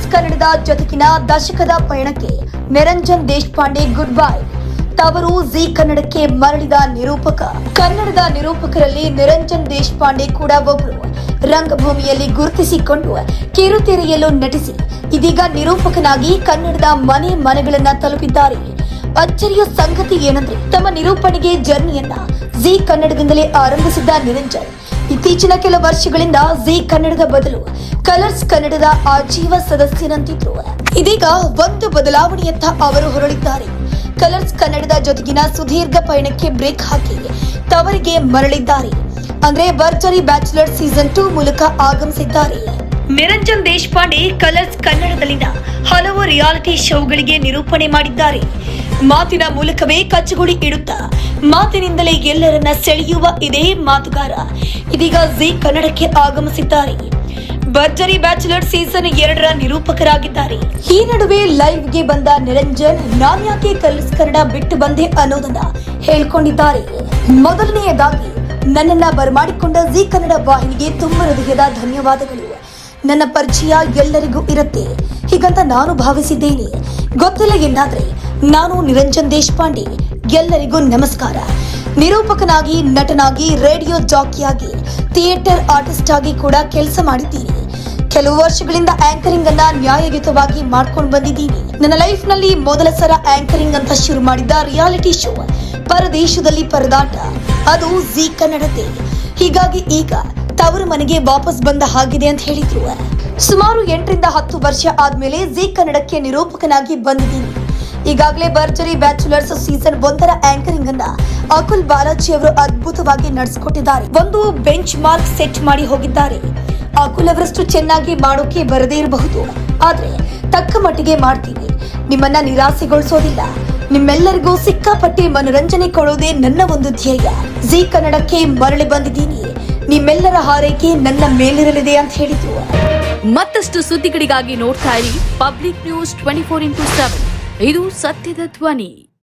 Colours ಕನ್ನಡದ ಜೊತೆಗಿನ ದಶಕದ ಪಯಣಕ್ಕೆ ನಿರಂಜನ್ ದೇಶಪಾಂಡೆ ಗುಡ್ ಬೈ. ತವರು ಜಿ ಕನ್ನಡಕ್ಕೆ ಮರಳಿದ ನಿರೂಪಕ. ಕನ್ನಡದ ನಿರೂಪಕರಲ್ಲಿ ನಿರಂಜನ್ ದೇಶಪಾಂಡೆ ಕೂಡ ಒಬ್ಬರು ರಂಗಭೂಮಿಯಲ್ಲಿ ಗುರುತಿಸಿಕೊಂಡು ಕಿರುತೆರೆಯಲ್ಲೂ ನಟಿಸಿ, ಇದೀಗ ನಿರೂಪಕನಾಗಿ ಕನ್ನಡದ ಮನೆ ಮನೆಗಳನ್ನ ತಲುಪಿದ್ದಾರೆ. ಅಚ್ಚರಿಯ ಸಂಗತಿ ಏನಂದ್ರೆ, ತಮ್ಮ ನಿರೂಪಣೆಗೆ ಜರ್ನಿಯನ್ನ ಜಿ ಕನ್ನಡದಿಂದಲೇ ಆರಂಭಿಸಿದ್ದ ನಿರಂಜನ್. ಇತ್ತೀಚಿನ ಕೆಲ ವರ್ಷಗಳಿಂದ ಜಿ ಕನ್ನಡದ ಬದಲು ಕಲರ್ಸ್ ಕನ್ನಡದ ಆಜೀವ ಸದಸ್ಯನಂತಿದ್ರು. ಇದೀಗ ಒಂದು ಬದಲಾವಣೆಯತ್ತ ಅವರು ಹೊರಳಿದ್ದಾರೆ. ಕಲರ್ಸ್ ಕನ್ನಡದ ಜೊತೆಗಿನ ಸುದೀರ್ಘ ಪಯಣಕ್ಕೆ ಬ್ರೇಕ್ ಹಾಕಿ ತವರಿಗೆ ಮರಳಿದ್ದಾರೆ. ಅಂದ್ರೆ ವರ್ಚರಿ ಬ್ಯಾಚುಲರ್ ಸೀಸನ್ ಟೂ ಮೂಲಕ ಆಗಮಿಸಿದ್ದಾರೆ. ನಿರಂಜನ್ ದೇಶಪಾಂಡೆ ಕಲರ್ಸ್ ಕನ್ನಡದಲ್ಲಿನ ಹಲವು ರಿಯಾಲಿಟಿ ಶೋಗಳಿಗೆ ನಿರೂಪಣೆ ಮಾಡಿದ್ದಾರೆ. ಮಾತಿನ ಮೂಲಕವೇ ಕಚ್ಚಗುಳಿ ಇಡುತ್ತಾ ಮಾತಿನಿಂದಲೇ ಎಲ್ಲರನ್ನ ಸೆಳೆಯುವ ಇದೇ ಮಾತುಗಾರ. ಇದೀಗ ಜಿ ಕನ್ನಡಕ್ಕೆ ಆಗಮಿಸಿದ್ದಾರೆ. ಭರ್ಜರಿ ಬ್ಯಾಚುಲರ್ ಸೀಸನ್ ಎರಡರ ನಿರೂಪಕರಾಗಿದ್ದಾರೆ. ಈ ನಡುವೆ ಲೈವ್ಗೆ ಬಂದ ನಿರಂಜನ್ ನಾನ್ಯಾಕೆ ಕಲರ್ಸ್ ಕನ್ನಡ ಬಿಟ್ಟು ಬಂದೆ ಅನ್ನೋದನ್ನ ಹೇಳ್ಕೊಂಡಿದ್ದಾರೆ. ಮೊದಲನೆಯದಾಗಿ ನನ್ನನ್ನ ಬರಮಾಡಿಕೊಂಡ ಜಿ ಕನ್ನಡ ವಾಹಿನಿಗೆ ತುಂಬ ಹೃದಯದ ಧನ್ಯವಾದಗಳು. ನನ್ನ ಪರಿಚಯ ಎಲ್ಲರಿಗೂ ಇರುತ್ತೆ. ಹೀಗಂತ ನಾನು ಭಾವಿಸಿದ್ದೇನೆ. ಗೊತ್ತಿಲ್ಲ ಎಂದಾದ್ರೆ ನಾನು ನಿರಂಜನ್ ದೇಶಪಾಂಡೆ. ಎಲ್ಲರಿಗೂ ನಮಸ್ಕಾರ. ನಿರೂಪಕನಾಗಿ, ನಟನಾಗಿ, ರೇಡಿಯೋ ಜಾಕಿಯಾಗಿ, ಥಿಯೇಟರ್ ಆರ್ಟಿಸ್ಟ್ ಆಗಿ ಕೂಡ ಕೆಲಸ ಮಾಡಿದ್ದೀನಿ. ಕೆಲವು ವರ್ಷಗಳಿಂದ ಆಂಕರಿಂಗ್ ಅನ್ನ ನ್ಯಾಯಯುತವಾಗಿ ಮಾಡ್ಕೊಂಡು ಬಂದಿದ್ದೀನಿ. ನನ್ನ ಲೈಫ್ನಲ್ಲಿ ಮೊದಲ ಸಲ ಆಂಕರಿಂಗ್ ಅಂತ ಶುರು ಮಾಡಿದ್ದ ರಿಯಾಲಿಟಿ ಶೋ. ಪರದೇಶದಲ್ಲಿ ಪರದಾಟ. ಅದು ಜಿ ಕನ್ನಡತೆ ಹೀಗಾಗಿ ಈಗ ತವರು ಮನೆಗೆ ವಾಪಸ್ ಬಂದ ಹಾಗಿದೆ ಅಂತ ಹೇಳಿದ್ರು. ಸುಮಾರು ಎಂಟರಿಂದ ಹತ್ತು ವರ್ಷ ಆದ್ಮೇಲೆ ಜೀ ಕನ್ನಡಕ್ಕೆ ನಿರೂಪಕನಾಗಿ ಬಂದಿದ್ದೀನಿ. ಈಗಾಗಲೇ ಭರ್ಜರಿ ಬ್ಯಾಚುಲರ್ಸ್ ಸೀಸನ್ ಒಂದರ ಆಂಕರಿಂಗ್ ಅನ್ನ ಅಕುಲ್ ಬಾಲಾಜಿ ಅವರು ಅದ್ಭುತವಾಗಿ ನಡೆಸಿಕೊಟ್ಟಿದ್ದಾರೆ. ಒಂದು ಬೆಂಚ್ ಮಾರ್ಕ್ ಸೆಟ್ ಮಾಡಿ ಹೋಗಿದ್ದಾರೆ. ಅಕುಲ್ ಅವರಷ್ಟು ಚೆನ್ನಾಗಿ ಮಾಡೋಕೆ ಬರದೇ ಇರಬಹುದು. ಆದ್ರೆ ತಕ್ಕ ಮಟ್ಟಿಗೆ ಮಾಡ್ತೀನಿ. ನಿಮ್ಮನ್ನ ನಿರಾಸೆಗೊಳಿಸೋದಿಲ್ಲ. ನಿಮ್ಮೆಲ್ಲರಿಗೂ ಸಿಕ್ಕಾಪಟ್ಟೆ ಮನರಂಜನೆ ಕೊಡೋದೇ ನನ್ನ ಒಂದು ಧ್ಯೇಯ. ಜೀ ಕನ್ನಡಕ್ಕೆ ಮರಳಿ ಬಂದಿದ್ದೀನಿ. ನಿಮ್ಮೆಲ್ಲರ ಹಾರೈಕೆ ನನ್ನ ಮೇಲಿರಲಿದೆ ಅಂತ ಹೇಳಿದ್ರು. ಮತ್ತಷ್ಟು ಸುದ್ದಿಗಳಿಗಾಗಿ ನೋಡ್ತಾ ಇರಿ public news twenty four into seven. ಇದು ಸತ್ಯದ ಧ್ವನಿ.